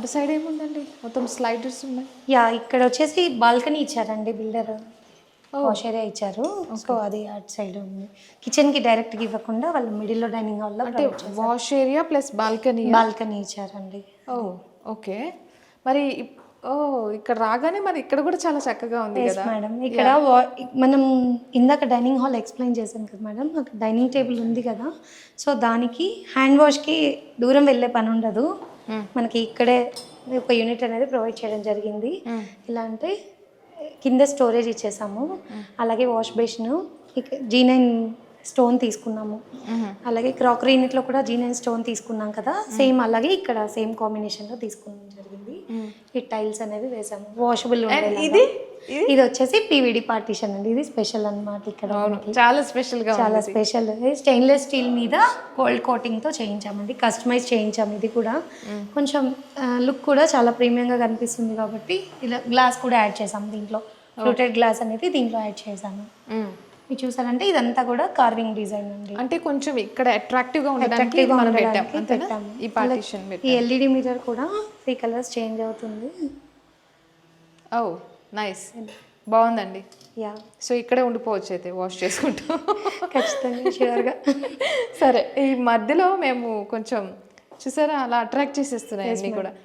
అటు సైడ్ ఏముందండి? మొత్తం స్లైడర్స్ ఉన్నాయి. యా ఇక్కడ వచ్చేసి బాల్కనీ ఇచ్చారండి బిల్డర్. వాష్ ఏరియా ఇచ్చారు. సో అది అటు సైడ్ ఉంది. కిచెన్కి డైరెక్ట్గా ఇవ్వకుండా వాళ్ళు మిడిల్లో డైనింగ్ హాల్లో అంటే wash area plus balcony balcony ఇచ్చారండి. ఓ ఓకే. మరి ఓ ఇక్కడ రాగానే మరి ఇక్కడ కూడా చాలా చక్కగా ఉంది కదా? మేడం ఇక్కడ మనం ఇందాక డైనింగ్ హాల్ ఎక్స్ప్లెయిన్ చేశాను కదా మేడం అక్కడ డైనింగ్ టేబుల్ ఉంది కదా. సో దానికి హ్యాండ్ వాష్కి దూరం వెళ్ళే పని ఉండదు. మనకి ఇక్కడే ఒక యూనిట్ అనేది ప్రొవైడ్ చేయడం జరిగింది. ఎలా అంటే కింద స్టోరేజ్ ఇచ్చేసాము. అలాగే wash basin G nine stone తీసుకున్నాము. అలాగే క్రాకరీ యూనిట్లో కూడా జీ నైన్ స్టోన్ తీసుకున్నాం కదా. సేమ్ అలాగే ఇక్కడ సేమ్ కాంబినేషన్లో తీసుకోవడం జరిగింది. ఈ టైల్స్ అనేవి వేసాము. వాషబుల్ ఇది? ఇది? వచ్చేసి పీవీడి పార్టీషన్ అండి. ఇది స్పెషల్ అన్నమాట ఇక్కడ. చాలా స్పెషల్గా చాలా స్పెషల్ స్టెయిన్లెస్ స్టీల్ మీద గోల్డ్ కోటింగ్తో చేయించామండి. కస్టమైజ్ చేయించాము ఇది కూడా. కొంచెం లుక్ కూడా చాలా ప్రీమియంగా కనిపిస్తుంది కాబట్టి ఇలా గ్లాస్ కూడా యాడ్ చేసాము దీంట్లో. ఫ్లూటెడ్ గ్లాస్ అనేది దీంట్లో యాడ్ చేసాము. మీరు చూసారంటే ఇదంతా కూడా కార్వింగ్ డిజైన్ అండి. అంటే కొంచెం ఇక్కడ అట్రాక్టివ్గా ఉండడానికి మనం పెట్టాము. ఈ పార్టీషన్ ఈ ఎల్ఈడి మీటర్ కూడా త్రీ కలర్స్ చేంజ్ అవుతుంది. ఓ. నైస్ బాగుందండి. యా సో ఇక్కడే ఉండిపోవచ్చు అయితే వాష్ చేసుకుంటూ. ఖచ్చితంగా షూర్గా సరే ఈ మధ్యలో మేము కొంచెం చూసారా అలా అట్రాక్ట్ చేసేస్తున్నాయి అన్నీ కూడా.